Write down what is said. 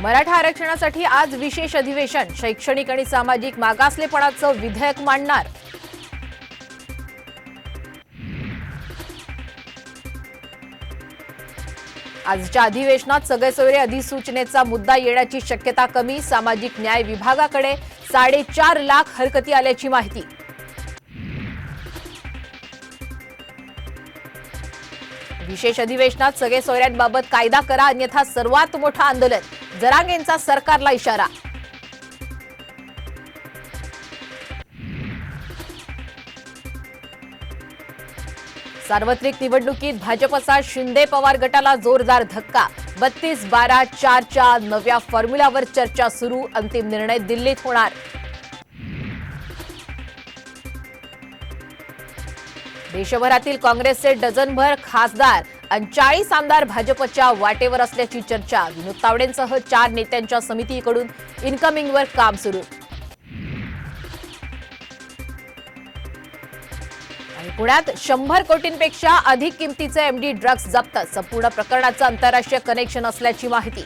मराठा आरक्षणासाठी आज विशेष अधिवेशन. शैक्षणिक आणि सामाजिक मागासलेपणाचं विधेयक मांडणार. आजच्या अधिवेशनात सगळे सोयरे अधिसूचनेचा मुद्दा येण्याची शक्यता कमी. सामाजिक न्याय विभागाकडे साडेचार लाख हरकती आल्याची माहिती. विशेष अधिवेशनात सगळे सोयऱ्यांबाबत कायदा करा अन्यथा सर्वात मोठं आंदोलन. जरांगेंचा सरकारला इशारा. सार्वत्रिक निवडणुकीत भाजपचा शिंदे पवार गटाला जोरदार धक्का. बत्तीस बारा चारच्या नव्या फॉर्म्युलावर चर्चा सुरू. अंतिम निर्णय दिल्लीत होणार. देशभरातील काँग्रेसचे डझनभर खासदार आणि चाळीस आमदार भाजपच्या वाटेवर असल्याची चर्चा. विनोद तावडेंसह चार नेत्यांच्या समितीकडून इन्कमिंगवर काम सुरू. आणि पुण्यात शंभर कोटींपेक्षा अधिक किमतीचे एमडी ड्रग्ज जप्त. संपूर्ण प्रकरणाचं आंतरराष्ट्रीय कनेक्शन असल्याची माहिती.